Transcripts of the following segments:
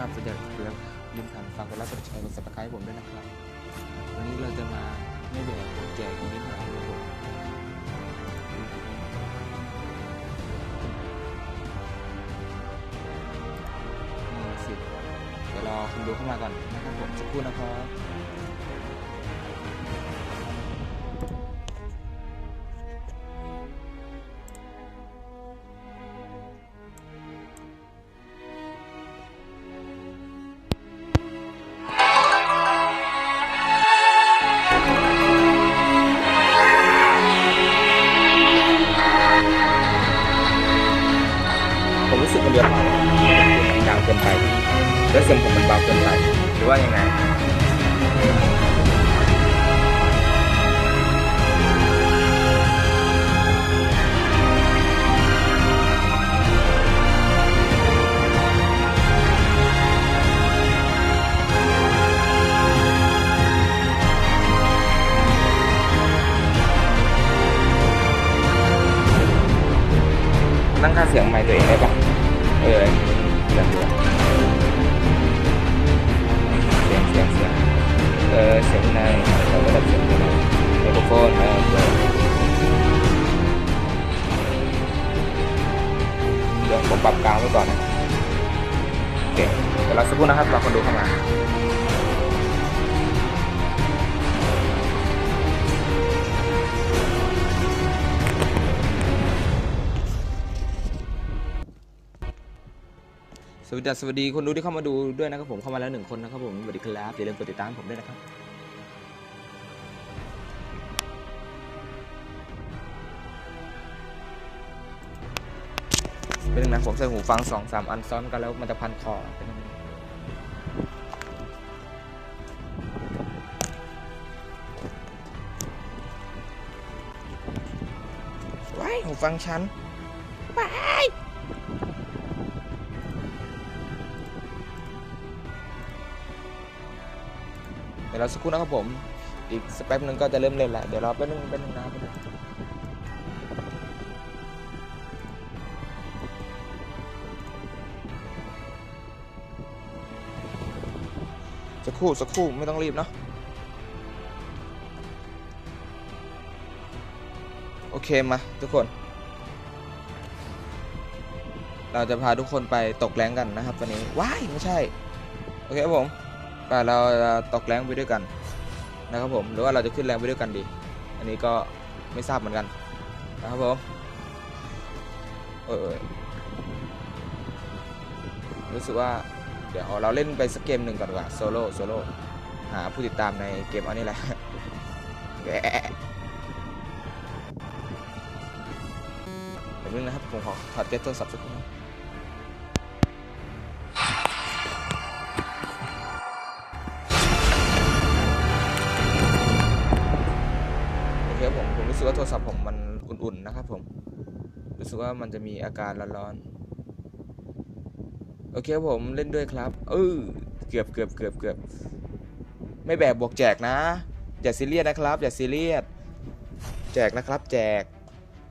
ภาพสนใจแล้วลืมทำฝากกดไลค์กดแชร์กด subscribe ให้ผมด้วยนะครับ วันนี้เราจะมาไม่แบกผมแจกนิดหน่อยครับผมนี่สิเดี๋ยวรอคุณดูเข้ามาก่อนนะครับผมสักครู่นะครับ ผมรู้สึกคนเดียาดังเกินไปแล้วเสียงผมมันเบาเกินไปหรือว่ายังไงตั้งค่าเสียงใหม่ตัวเองได้ปะ เออ สวัสดีสวัสดีคนดูที่เข้ามาดูด้วยนะครับผมเข้ามาแล้วหนึ่งคนนะครับผมสวัสดีครับอย่าลืมกดติดตามผมด้วยนะครับเป็นยังไงผมใส่หูฟังสองสามอันซ้อนกันแล้วมันจะพันคอเป็นไงว้ายหูฟังฉันว้า ยเดี๋ยวเราสักครู่นะครับผม อีกสักแป๊บนึงก็จะเริ่มเล่นแล้ว เดี๋ยวรอแป๊บนึงแป๊บนึงนะแป๊บสักครู่สักครู่ไม่ต้องรีบเนาะโอเคมาทุกคน เราจะพาทุกคนไปตกแรงกันนะครับวันนี้ว้ายไม่ใช่ โอเคครับผม เราตกแรงไปด้วยกันนะครับผมหรือว่าเราจะขึ้นแรงไปด้วยกันดี อันนี้ก็ไม่ทราบเหมือนกันนะครับผมเออรู้สึกว่าเดี๋ยวเราเล่นไปสักเกมหนึ่งก่อนดีกว่าโซโล่โซโล่หาผู้ติดตามในเกมอันนี้แหละแหะเดี๋ยวนึงนะครับผมขอถอดเก็ตโทรศัพท์สักครู่ ผม ผมรู้สึกว่าโทรศัพท์ผมมันอุ่นๆนะครับผม รู้สึกว่ามันจะมีอาการร้อนๆ โอเคผมเล่นด้วยครับเออเกือบเกือบเกือบเกือบไม่แบบบวกแจกนะ อย่าซีเรียสนะครับ อย่าซีเรียส แจกนะครับ แจก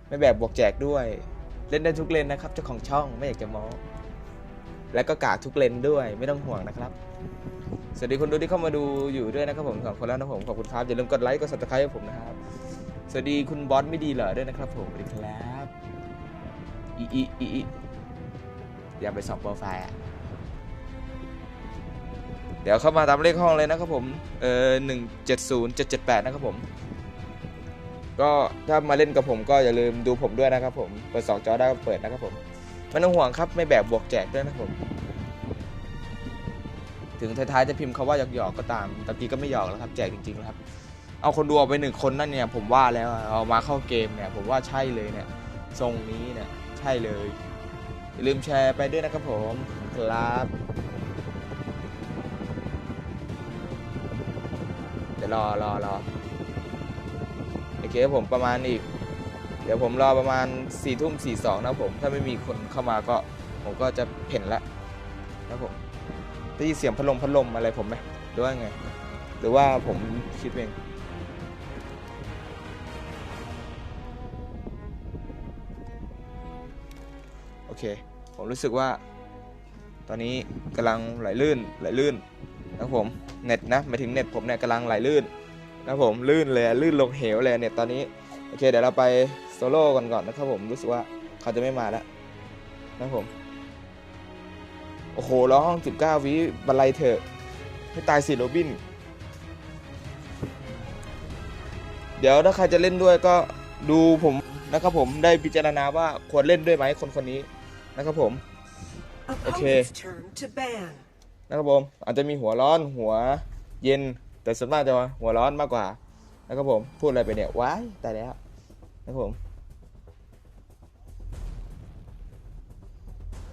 ไม่แบบบวกแจกด้วย เล่นได้ทุกเลนนะครับเจ้าของช่องไม่อยากจะโม้และก็กากทุกเลนด้วยไม่ต้องห่วงนะครับ สวัสดีคนดูที่เข้ามาดูอยู่ด้วยนะครับผมสองคนแล้วนะผมขอบคุณครับอย่าลืมกดไลค์กด subscribe ให้ผมนะครับ สวัสดีคุณบอสไม่ดีเหรอด้วยนะครับผมสวัสดีครับอีอีอีอีอย่าไปส่องโปรไฟล์อะเดี๋ยวเข้ามาตามเลขห้องเลยนะครับผมเออหนึ่งเจ็ดศูนย์เจ็ดเจ็ดแปดนะครับผม ก็ถ้ามาเล่นกับผมก็อย่าลืมดูผมด้วยนะครับผม เปิดสองจอได้ก็เปิดนะครับผมไม่ต้องห่วงครับไม่แบบบวกแจกด้วยนะครับผม ถึงท้ายๆจะพิมพ์คาว่าหยอกๆก็ตามแต่ทีก็ไม่หยอกแล้วครับแจกจริงๆแล้วครับ เอาคนดูออกไปหนึ่งคนนั่นเนี่ย ผมว่าแล้วเอามาเข้าเกมเนี่ย ผมว่าใช่เลยเนี่ยทรงนี้เนี่ยใช่เลยอย่าลืมแชร์ไปด้วยนะครับผมครับเดี๋ยวรอรอรอโอเคครับผมประมาณอีก เดี๋ยวผมรอประมาณ4ี่ทุ่มสี่สองนะผม ถ้าไม่มีคนเข้ามาก็ ผมก็จะเพ่นละนะผมได้ยินเสียงพัดลมพัดลมอะไรผมไหมหรือว่าไง หรือว่าผมคิดเอง เค ผมรู้สึกว่า ตอนนี้กำลังไหลลื่นไหลลื่นนะผมเน็ตนะหมายถึงเน็ตผมเนี่ยกำลังไหลลื่นนะผมลื่นเลยลื่นลงเหวเลยเน็ตตอนนี้โอเคเดี๋ยวเราไปโซโล่ก่อนก่อนนะครับผมรู้สึกว่าเขาจะไม่มาแล้วนะผมโอ้โหร้องห้อง19วิบันไลเถอะให้ตายสิโรบิน เดี๋ยวถ้าใครจะเล่นด้วยก็ดูผมนะครับผมได้พิจารณาว่าควรเล่นด้วยไหมคนคนนี้ นะครับผม Opponent's turn to ban. นะครับผม อาจจะมีหัวร้อนหัวเย็น แต่ส่วนมากจะหัวร้อนมากกว่า นะครับผม พูดอะไรไปเนี่ยว้ายตายแล้วนะครับผม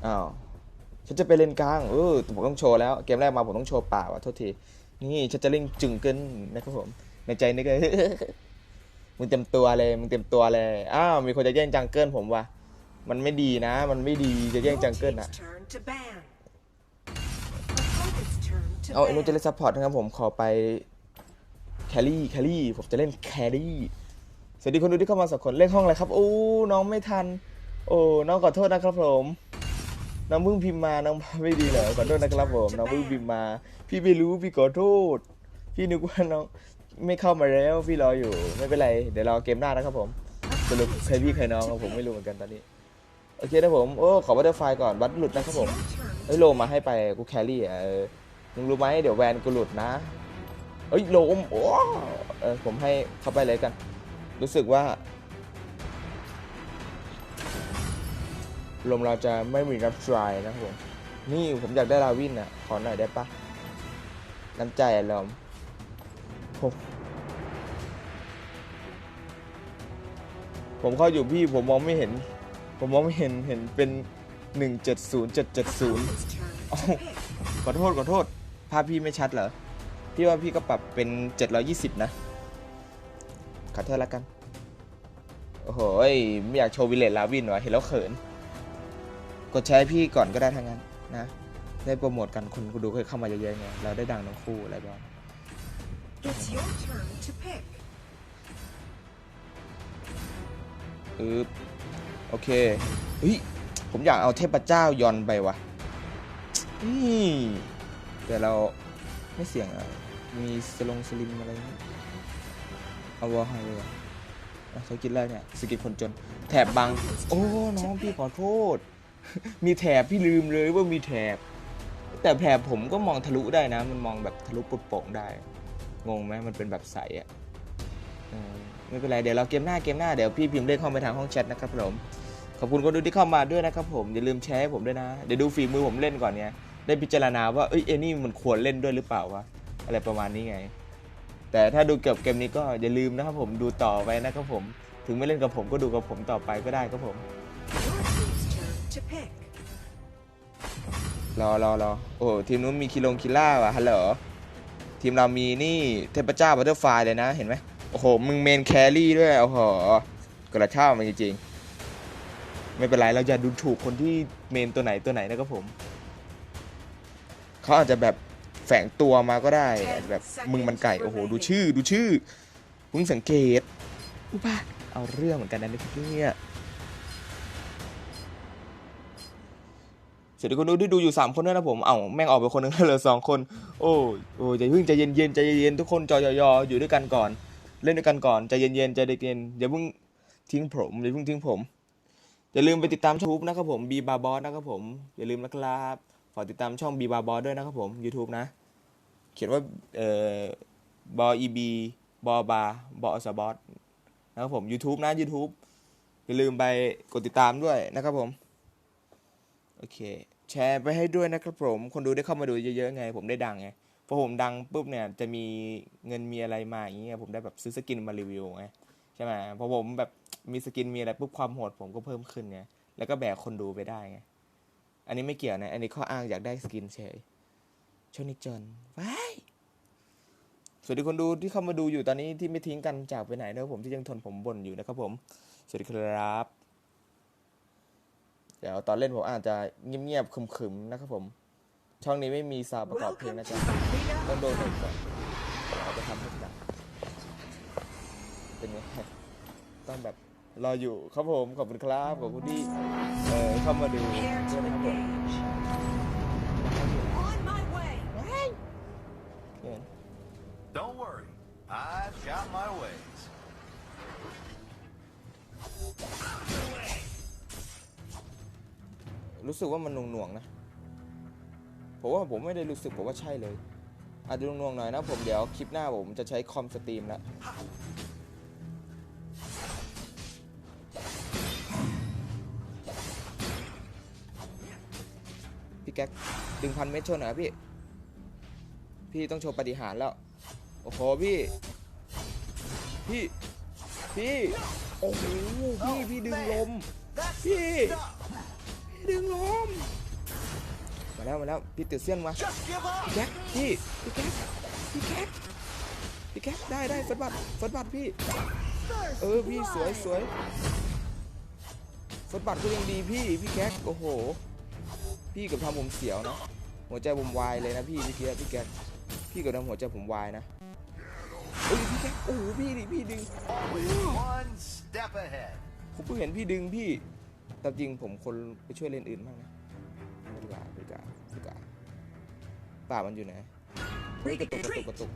อ้าว ฉันจะไปเล่นกลาง เออ ผมต้องโชว์แล้ว เกมแรกมาผมต้องโชว์ป่าว่ะโทษที นี่ฉันจะเล่นจึงเกินนะครับผม ในใจนึกเลยมึงเต็มตัวเลย มึงเต็มตัวเลย อ้าว มีคนจะแย่งจังเกิลผมว่ะ มันไม่ดีนะ มันไม่ดีจะแย่ง Your จังเกิล team's อะ turn to ban. Opponent's turn to เอาไอ้นุชจะ ban. เล่นซัพพอร์ตนะครับผมขอไปแครี่แครี่ผมจะเล่นแครี่สวัสดีคนดูที่เข้ามาสักคนเล่นห้องอะไรครับโอ้น้องไม่ทัน โอ้น้องขอโทษนะครับผมน้องเพิ่งพิมพ์มาน้องไม่ดีเหรอขอโทษนะครับผมน้องเพิ่งพิมพ์มา พี่ไม่รู้พี่ขอโทษ พี่นึกว่าน้องไม่เข้ามาแล้วพี่รออยู่ไม่เป็นไรเดี๋ยวรอเกมหน้านะครับผมสรุปใครพี่ใครน้องครับผมไม่รู้เหมือนกันตอนนี้ โอเคนะผม โอ้ ขอบัตเตอร์ไฟก่อนบัตหลุดนะครับผม เฮ้ยโลมาให้ไป กูแครี่อะเออมึงรู้ไหมเดี๋ยวแวนกูหลุดนะเอ้ยโลมโอ้เออผมให้เข้าไปเลยกัน รู้สึกว่า ลมเราจะไม่มีรับทรายนะครับผม นี่ผมอยากได้ลาวินอะ ขอหน่อยได้ปะน้ำใจอะลมผมผมเข้าอยู่พี่ผมมองไม่เห็น ผมมองไม่เห็นเห็นเป็นหนึ่งเจ็ดศูนย์เจ็ดเจ็ดศูนย์ Opponent's turn to Oh. pick. ขอโทษขอโทษ ภาพพี่ไม่ชัดเหรอ พี่ว่าพี่ก็ปรับเป็น 720 นะขอโทษแล้วกัน โอ้โหยไม่อยากโชว์วิเลตลาวินวะเห็นแล้วเขิน กดแชร์ให้พี่ก่อนก็ได้ทั้งนั้นนะ ได้โปรโมทกันคนดูเคยเข้ามาเยอะๆไงเราได้ดังทั้งคู่อะไรบ้าง It's your turn to pick. อึบ โอเคเฮ้ยผมอยากเอาเทพเจ้ายอนไปวะนี่แต่เราไม่เสี่ยงอะมีสลงสลิมอะไรนี่เอาวอลให้เลยอะเขากินแรกเนี่ยสกิลคนจน แถบบังโอ้น้องพี่ขอโทษ มีแถบพี่ลืมเลยว่ามีแถบ แต่แถบผมก็มองทะลุได้นะ มันมองแบบทะลุปุดโป่งได้ งงไหมมันเป็นแบบใสอะเออ ไม่เป็นไรเดี๋ยวเราเกมหน้าเกมหน้าเดี๋ยวพี่พิมพ์เลขเข้าไปทางห้องแชทนะครับผมขอบคุณคนดูที่เข้ามาด้วยนะครับผมอย่าลืมแชร์ให้ผมด้วยนะเดี๋ยวดูฝีมือผมเล่นก่อนเนี่ยได้พิจารณาว่าเอ้ยเอ็นี่มันควรเล่นด้วยหรือเปล่าวะอะไรประมาณนี้ไง แต่ถ้าดูเกี่ยวกับเกมนี้ก็อย่าลืมนะครับผมดูต่อไปนะครับผม ถึงไม่เล่นกับผมก็ดูกับผมต่อไปก็ได้ครับผมรอรอรอโอ้ทีมนู้นมีคิลงคิล่าว่ะฮัลโหลทีมเรามีนี่เทพเจ้าบัตเตอร์ไฟเลยนะเห็นไหม โอ้โห มึงเมนแครี่ด้วยโอ้โหกระช่ามันจริงๆ ไม่เป็นไรเราจะดูถูกคนที่เมนตัวไหนตัวไหนนะครับผม เขาอาจจะแบบแฝงตัวมาก็ได้อาจจะแบบมึงมันไก่ โอ้โห ดูชื่อดูชื่อเพิ่งสังเกตอุบ้าเอาเรื่องเหมือนกันนะเนี่ยเสร็จคนดูที่ดูอยู่ 3 คนด้วยนะผม เอ้าแม่งออกไปคนหนึงเหลือสองคน โอ้ยโอ้ยใจเพิ่งใจเย็นๆใจเย็นๆทุกคนจอยอๆอยู่ด้วยกันก่อน เล่นด้วยกันก่อนใจเย็นๆใจเย็นๆอย่าเพิ่งทิ้งผมอย่าเพิ่งทิ้งผม อย่าลืมไปติดตามช่องนะครับผมบีบาบอสนะครับผมอย่าลืมนะครับฝากติดตามช่องบีบาบอสด้วยนะครับผม YouTube นะ เขียนว่าเอ่อบออีบีบอบาบอสบอสนะครับผม YouTube นะ YouTube อย่าลืมไปกดติดตามด้วยนะครับผม โอเค แชร์ไปให้ด้วยนะครับผม คนดูได้เข้ามาดูเยอะๆไง ผมได้ดังไง พอผมดังปุ๊บเนี่ย จะมีเงินมีอะไรมาอย่างเงี้ยผมได้แบบซื้อสกินมารีวิวไงใช่ไหมพอผมแบบมีสกินมีอะไรปุ๊บความโหดผมก็เพิ่มขึ้นไงแล้วก็แบกคนดูไปได้ไงอันนี้ไม่เกี่ยวนะ อันนี้ข้ออ้างอยากได้สกินเฉยช่วงนี้จนว้ายสวัสดีคนดูที่เข้ามาดูอยู่ตอนนี้ที่ไม่ทิ้งกันจากไปไหนนะครับผมที่ยังทนผมบ่นอยู่นะครับผม สวัสดีครับ เดี๋ยวตอนเล่นผมอาจจะเงียบๆขึมๆนะครับผม ช่องนี้ไม่มีสาวประกอบเพลงนะจ๊ะต้องโดนเด็กก่อนเราจะทำให้ดังเป็นไงต้องแบบรออยู่ครับผมขอบคุณครับขอบคุณที่เออเข้ามาดูนะครับผมรู้สึกว่ามันหน่วงๆนะ ผมว่าผมไม่ได้รู้สึกผมว่าใช่เลยอาจจะหน่วงๆหน่อยนะผมเดี๋ยวคลิปหน้าผมจะใช้คอมสตรีมล้วพี่แก๊กดึงพันเมตรชนเหน่อพี่ พี่ต้องโชว์ปฏิหารแล้ว โอ้โหพี่ พี่ พี่ โอ้โหพี่ พี่ดึงลม That's Yeah. the stuff. ดึงลม แล้วมาแล้วพี่ตือเสี้ยนมา Just give up. พี่แก๊กพี่พี่แก๊กพี่แก๊กพี่แก๊กได้ได้ฟัดบัตรฟัดบัตรพี่เออพี่สวยสวยฟัดบัตรก็ยังดีพี่พี่แก๊กโอ้โห พี่เกับทำผมเสียวนะหัวใจผมวายเลยนะพี่พี่แก๊กพี่แก๊กพี่เกับทำหัวใจผมวายนะเอ้ยพี่แก๊กโอ้โหพี่ดิพี่ดึง Always one step ahead. ผมเพิ่งเห็นพี่ดึงพี่แต่จริงผมคนไปช่วยเล่นอื่นบ้างนะไม่ดีกว่าไม่ดีกว่าไม่ ดีกว่าป่ามันอยู่ไหนเฮ้ยกระตุกกระตุกกระตุก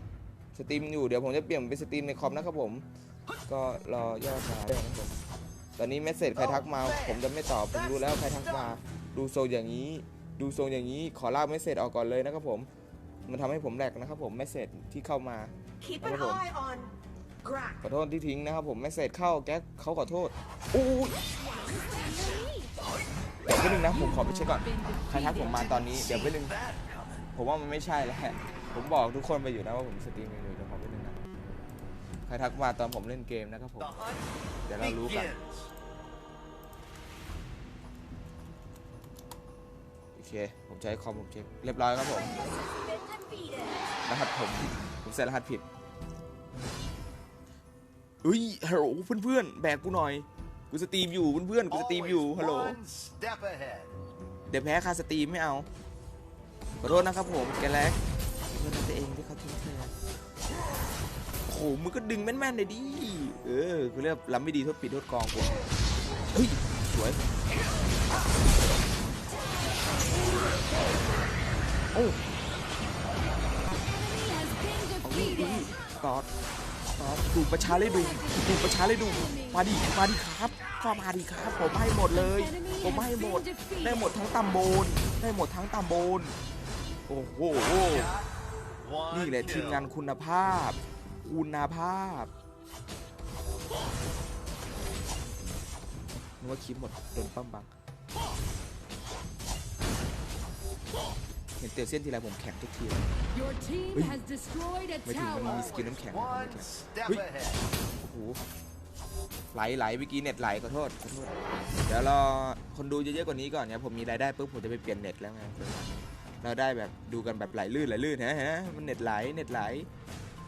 สตรีมอยู่เดี๋ยวผมจะเปลี่ยนเป็นสตรีมในคอมนะครับผม ก็รอยอดมาด้วยนะครับผมตอนนี้เมสเซจใครทักมา ผมจะไม่ตอบผมรู้แล้วใครทักมา ดูโซนอย่างนี้ ดูโซนอย่างนี้ขอลากเมสเซจออกก่อนเลยนะครับผม มันทำให้ผมแหลกนะครับผมเมสเซจที่เข้ามา Keep an Hold on. eye on Grak. ขอโทษที่ทิ้งนะครับผมไม่เสร็จเข้าแก๊กเขาขอโทษอู้ เดี๋ยวไปนึงนะผมขอไปเช็คก่อนใครทักผมมาตอนนี้เดี๋ยวไปหนึ่งผมว่ามันไม่ใช่แล้วแหละผมบอกทุกคนไปอยู่นะว่าผมสตรีมอยู่เดี๋ยวขอไปหนึ่งนะใครทักมาตอนผมเล่นเกมนะครับผมเดี๋ยวเรารู้กันโอเคผมใช้คอมผมเช็คเรียบร้อยครับผมรหัสผมผมใส่รหัสผิดเฮ้ยฮัลโหลเพื่อนๆแบกกูหน่อย กูสตรีมอยู่เพื่อนๆกูสตรีมอยู่ Always ฮัลโหล one step ahead. เดี๋ยวแพ้คาสตรีมไม่เอาขอโทษนะครับผมแกแลกเพื่อนตัวเองที่เขาทิ้งเธอโอ้โหมึงก็ดึงแม่นๆเลยดิเออกูเรียกล้ำไม่ดีโทษปิดโทษกองกูเฮ้ยสวยโอ้เอาดิ ดูประชาเลยดูดูประชาเลยดูมาดิมาดิครับก็มาดิครับ ผมให้หมดเลย ผมให้หมด ได้หมดทั้งตำบลได้หมดทั้งตำบลโอ้โหนี่แหละทีมงานคุณภาพ คุณภาพนึกว่าคลิปหมดโดนปั้มบัง เห็นเตียวเส้นทีไรผมแข็งทุกทีเลย Your team Ui. has destroyed a ไม่ถึงมันมี tower. สกิลน้ำแข็งนะผม One ไม่แข็ง step Ui. ahead. โอ้โหไหลไหลเมื่อกี้เน็ตไหลขอโทษขอโทษ เดี๋ยวรอคนดูเยอะๆกว่านี้ก่อนเนี่ยผมมีรายได้ปุ๊บผมจะไปเปลี่ยนเน็ตแล้วไงเราได้แบบดูกันแบบไหลลื่นไหลลื่นฮะฮะมันเน็ตไหลเน็ตไหล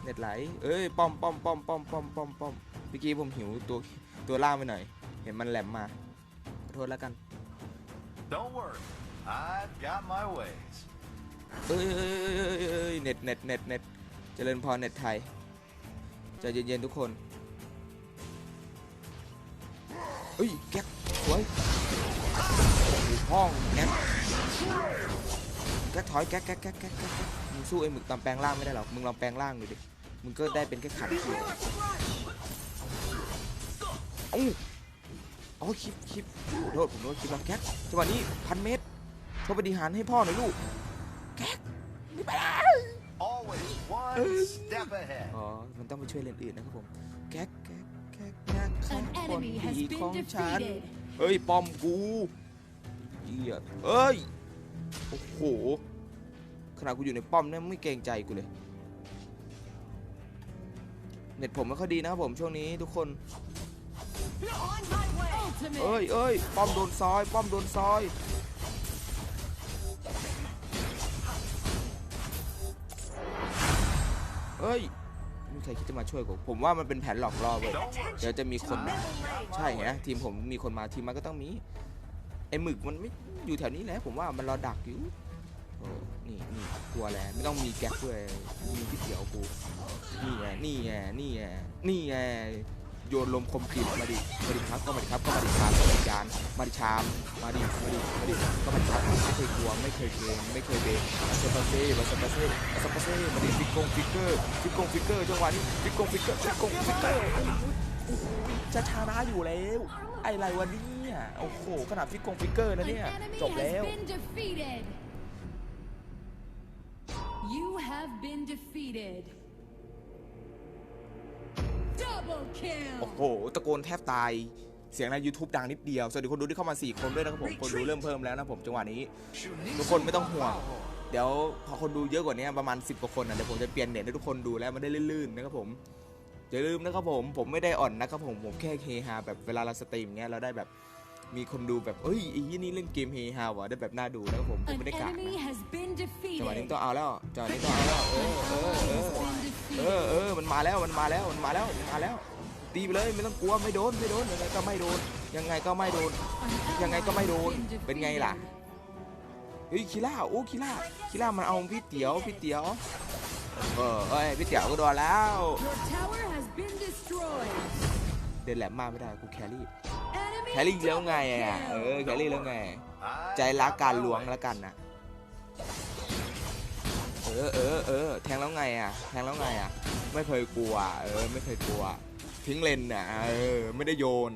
เน็ตไหลเอ้ยป้อมป้อมป้อมป้อมป้อมป้อมป้อมเมื่อกี้ผมหิวตัวตัวล่างไปหน่อย เห็นมันแหลมมาขอโทษแล้วกัน Don't worry, I've got my ways. เอ้ยเน็ตเน็ตเน็ตเน็ตเจริญพรเน็ตไทยใจเย็นๆทุกคนเอ้ยแก๊กสวยห้องแก๊กแก๊กถอยแก๊กแก๊กแก๊กแก๊กแก๊กแก๊กมึงสู้ไอ้หมึกตอนแปลงร่างไม่ได้หรอกมึงลองแปลงร่างดูดิมึงก็ได้เป็นแค่ขันเขียวเอ้าเอคลิปคลิปขอโทษผมโดนคลิปแล้วแก๊กจังหวะนี้พันเมตรโชว์ปฏิหารให้พ่อหน่อยลูก Always one step ahead. อ๋อ มันต้องไปช่วยเลนอื่นนะครับผม แก๊กแก๊กแก๊กแก๊กของ An คน enemy has ดี been ของฉัน defeated. เฮ้ย ป้อมกูเหี้ยเอ้ย โอ้โห ขนาดกูอยู่ในป้อมเนี่ยไม่เกรงใจกูเลย เน็ตผมไม่ค่อยดีนะครับผมช่วงนี้ทุกคน On my way. เอ้ Ultimate. ยเอ้ยป้อมโดนซอย ป้อมโดนซอย เอ้ยไม่มีใครคิดจะมาช่วยกูผมว่ามันเป็นแผนหลอกล่อเว้ย Don't worry, เดี๋ยวจะมีคนมา Middle lane. ใช่ไงทีมผมมีคนมาทีมมันก็ต้องมีไอ้หมึกมันไม่อยู่แถวนี้แหละผมว่ามันรอดักอยู่โอ้นี่นี่กลัวแล้วไม่ต้องมีแก๊กด้วยมีที่เขียวกูนี่ไงนี่ไงนี่ไงนี่ไง โยนลมคมกริบมาดิมาดิครับก็มาดิครับก็มาดิครับก็มาดิจานมามาดิชามมาดิมาดิมาดิก็มันชัดไม่เคยกลัวไม่เคยเกรงไม่เคยเบรกมาเซปาเซ่มาเซปาเซ่มาเซปาเซ่มาดิฟิกกงฟิกเกอร์ฟิกกงฟิกเกอร์จังหวะนี้ฟิกกงฟิกเกอร์ฟิกกงฟิกเกอร์จะชนะอยู่แล้วไอ้ไรวะเนี่ยโอ้โหขนาดฟิกกงฟิกเกอร์นะเนี่ยจบแล้ว You have been defeated. Double โอ้ kill. โห ตะโกนแทบตาย เสียงใน YouTube ดังนิดเดียว สวัสดีคนดูที่เข้ามา 4 คนด้วยนะครับผม คนดูเริ่มเพิ่มแล้วนะผมจังหวะนี้ ทุกคนไม่ต้องห่วง เดี๋ยวพอคนดูเยอะกว่านี้ประมาณ 10 กว่าคนนะเดี๋ยวผมจะเปลี่ยนเน็ตให้ทุกคนดูแล้วมันได้ลื่นๆนะครับผมอย่าลืมนะครับผม ผมไม่ได้อ่อนนะครับผม ผมแค่เฮฮาแบบเวลาเราสตรีมเงี้ยเราได้แบบ มีคนดูแบบเอ้ยไอ้ยี่นี่เล่นเกมเฮฮาว่ะได้แบบน่าดูนะครับผมผม An ไม่ได้กะ enemy นะ has been จังหวะนี้ defeated. ต้องเอาแล้วจังหวะนี้ต้องเอาแล้วเออเออเอ Has อ been เออ defeated. เออมันมาแล้วมันมาแล้วมันมาแล้วมันมาแล้ว ตีไปเลยไม่ต้องกลัวไม่โดนไม่โดนยังไงก็ไม่โดน ยังไงก็ไม่โดน An ยังไงก็ไม่โดน ally has been เป็นไงล่ะ defeated. เฮ้ยคิล่าโอ้คิล่าคิล่ามันเอาพี่เตี๋ยวพี่เตี๋ยวเออเอ้ยพี่เตี๋ยวก็โดนแล้ว Your tower has been destroyed. เดินแหลมมากไม่ได้กูแครี่ Enemy แครี่แล้วไงอะเออแครี่แล้วไง ใจรักการ my หลวงแล้วกันนะเออเออเออแทงแล้วไงอะแทงแล้วไงอะ ไม่เคยกลัว เออ ไม่เคยกลัว ทิ้งเลนอะเออ ไม่ได้โยน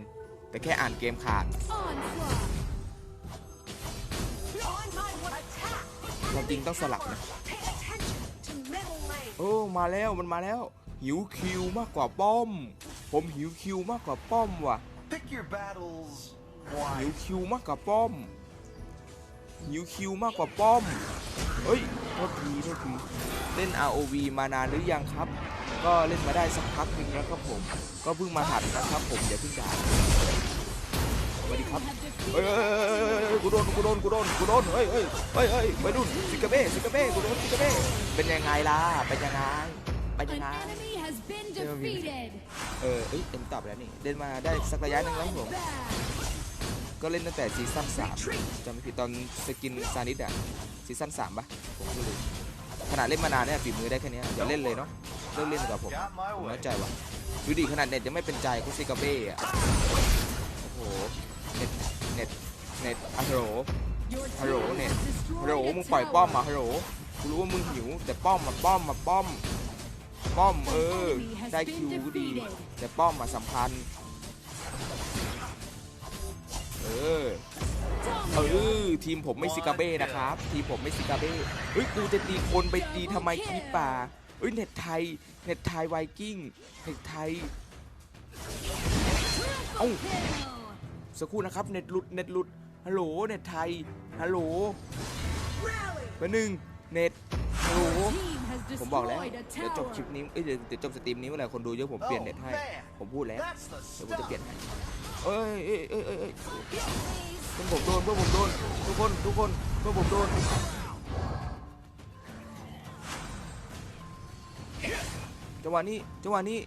แต่แค่อ่านเกมขาดความจริงต้องสลับนะโอ้มาแล้วมันมาแล้ว หิวคิวมากกว่าป้อม ผมหิวคิวมากกว่าป้อมว่ะ Pick your battles หิว wisely. คิวมากกว่าป้อมหิวคิวมากกว่าป้อม เฮ้ยโทษทีโทษทีเล่น ROV มานานหรือยังครับ ก็เล่นมาได้สักพักหนึ่งแล้วครับผม ก็เพิ่งมาหัดนะครับผมอย่าเพิ่งด่าสวัสดีครับเฮ้ยกูโดนกูโดนกูโดนกูโดน เฮ้ยเฮ้ยเฮ้ยเฮ้ยไปดุนซิกาเบ้ซิกาเบ้กูโดนซิกาเบ้เป็นยังไงล่ะ เป็นยังไง เป็นยัง An ไง enemy has been Yeah, I mean- defeated. เออเอ้ยเอ็มตอบแล้วนี่ เล่นมาได้สักระยะหนึ่งแล้วครับผม Back. ก็เล่นตั้งแต่ซีซั่นสามจำไม่ผิดตอนสกินซานิดอะซีซั่นสามปะผมไม่รู้ขนาดเล่นมานานเนี่ยฝีมือได้แค่เนี้ยอย่าเล่นเลยเนาะเลิกเล่นดีกว่าผม Got my ผม way. น้อยใจว่ะดูดิขนาดเน็ตยังไม่เป็นใจกูซิกาเบ้อะโอ้โหเน็ตเน็ตเน็ตอะฮัลโหล Your ฮัลโหล team เน็ต has ฮัลโหล destroyed มึ a งปล่อยป้อมมา tower. ฮัลโหลกูรู้ว่ามึงหิว แต่ป้อมมาป้อมมาป้อม ป้อมเออ ได้คิวดี แต่ป้อมมาสำคัญเออ เออ ทีมผมไม่ซิกาเบ้นะครับ ทีมผมไม่ซิกาเบ้เฮ้ย กูจะตีคนไปตีทำไมคลิปป่าเฮ้ย เน็ตไทย เน็ตไทยไวกิ้ง เน็ตไทย เอ้า สักครู่นะครับ เน็ตหลุด เน็ตหลุด ฮัลโหล เน็ตไทย ฮัลโหลมาหนึ่งเน็ต ผมบอกแล้ว destroyed a เดี๋ยวจบคลิป tower. นี้ เอ้ยเดี๋ยวเดี๋ยวจบสตรีมนี้เมื่อไหร่คนดูเยอะผมเปลี่ยนเน็ตให้ ผมพูดแล้ว That's the เดี๋ยวผมจะเปลี่ยน stuff. ให้เอ้ยเอ้ยเอ้ยเอ้ยเอ้ยเพื่อนผมโดนเพื่อนผมโดน ทุกคน ทุกคนเพื่อนผมโดนจังหวะนี้จังหวะนี้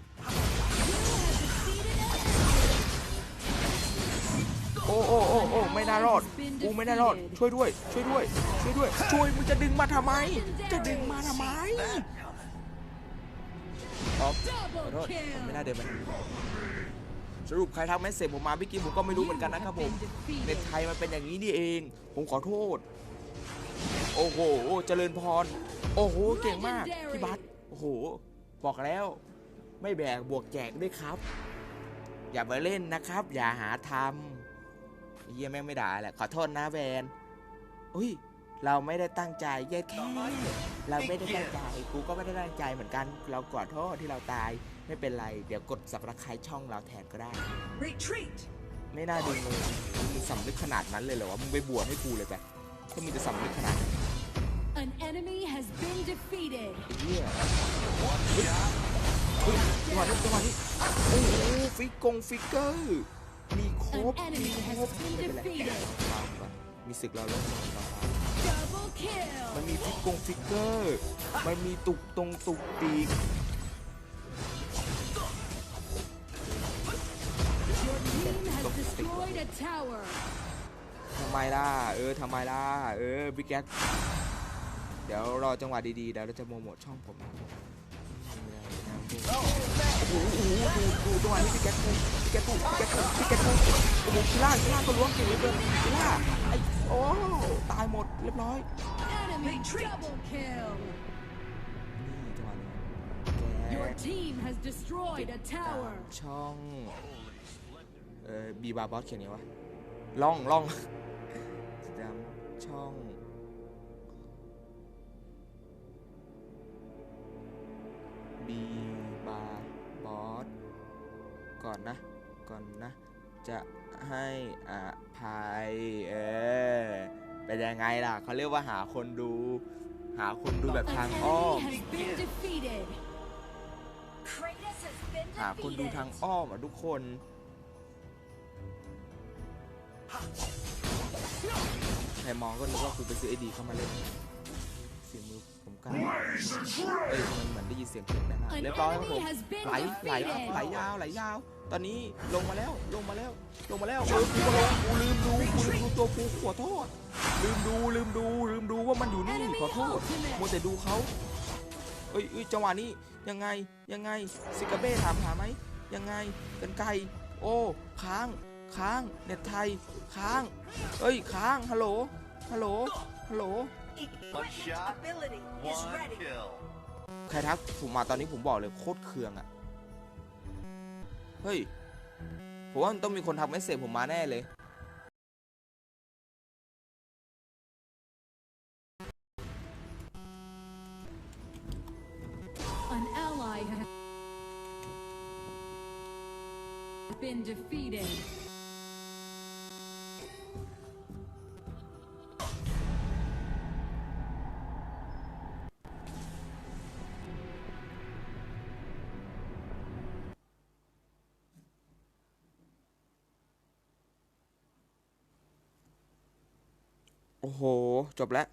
โอ้โอ้โอ้โอ้ไม่น่ารอดกูไม่น่ารอด ช่วยด้วย ช่วยด้วย ช่วยด้วย ช่วยมึงจะดึงมาทำไม จะดึงมาทำไมอ๋อขอโทษ Double ผมไม่ kill. น่าเดินมาสรุปใครทักเมสเซจผมมาเมื่อกี้ผมก็ไม่รู้เหมือนกันนะครับผมเน็ตไทยมันเป็นอย่างนี้นี่เอง ผมขอโทษ โอ้โหเจริญพร โอ้โห เก่งมากพี่บัสโอ้โห บอกแล้ว ไม่แบกบวกแจกด้วยครับ อย่ามาเล่นนะครับ อย่าหาทำไอ้ เยี่ยแม่งไม่ด่าแหละขอโทษนะแวนอุ้ยเราไม่ได้ตั้งใจแย่แค่เราไม่ได้ตั้งใจกูก็ไม่ได้ตั้งใจเหมือนกัน เราขอโทษที่เราตายไม่เป็นไร เดี๋ยวกดสับสไครช่องเราแทนก็ได้ Retreat. ไม่น่าดึงเลยมึงสำนึกขนาดนั้นเลยเหรอวะมึงไปบวชให้กูเลยไปถ้ามึงจะสำนึกขนาดนั้น An enemy has been defeated. ไอ้เหี้ยเฮ้ยเฮ้ยจังหวะนี้จังหวะนี้โอ้โหฟิกกงฟิกเกอร์ มีครบ An มี enemy ค has รบ been ไม่เป็นไร defeated. มามามีศึกเราแล้วมา Double kill. มันมีฟิกกงฟิกเกอร์ มันมีตุกตรงตุกปีก Your team has destroyed a tower. ทำไมล่ะ เออทำไมล่ะ เออบิ๊กแก๊กเดี๋ยวรอจังหวะดีๆเดี๋ยวเราจะโมโมทช่องผมนะโอ้โหโอ้โหดูดูจังหวะนี้บิ๊กแก๊ก ปิกาจูปิกาจูปิกาจูโอ้โหคิล่าคิล่าก็ล้วงเก่งเหลือเกินคิล่าไอ้โอ้ตายหมดเรียบร้อย Enemy Retreat. double kill. นี่จังหวะนี้แก Your team has destroyed a tower. ช่องเอ่อบีบาบอสเขียนไงวะล่องล่องสีดำช่องบีบาบอสก่อนนะ ก่อนนะ จะให้อภัยเออเป็นยังไงล่ะเขาเรียกว่าหาคนดู หาคนดูแบบทางอ้อมหาคนดูทางอ้อมอะทุกคนใครมองก็นึกว่าคุณไปซื้อไอดีเข้ามาเล่นเสียงมือผมกล้าเอ้ยมันเหมือนได้ยินเสียงเพลงนะฮะเรียบร้อยครับผมไหลไหลครับ defeated ไหลยาวไหลยาว ตอนนี้ลงมาแล้วลงมาแล้วลงมาแล้วเออกูก็ลงกูลืมดูกูลืมดูตัวกูขอโทษ ลืมดูลืมดูลืมดูว่ามันอยู่นี่ Enemy ขอโทษ ultimate มัวแต่ดูเขาเอ้ยเอ้ยจังหวะนี้ยังไงยังไงซิกาเบ้ถามหาไหมยังไงกันไกลโอ้ค้างค้างเน็ตไทยค้างเอ้ยค้างฮัลโหลฮัลโหลฮัลโหล Equipment shot, ability is One ready. kill. ใครทักผมมาตอนนี้ผมบอกเลยโคตรเคืองอะ่ะ เฮ้ย ผมว่ามันต้องมีคนทักเมสเซจผมมาแน่เลย An ally has been defeated. ห จบแล้ว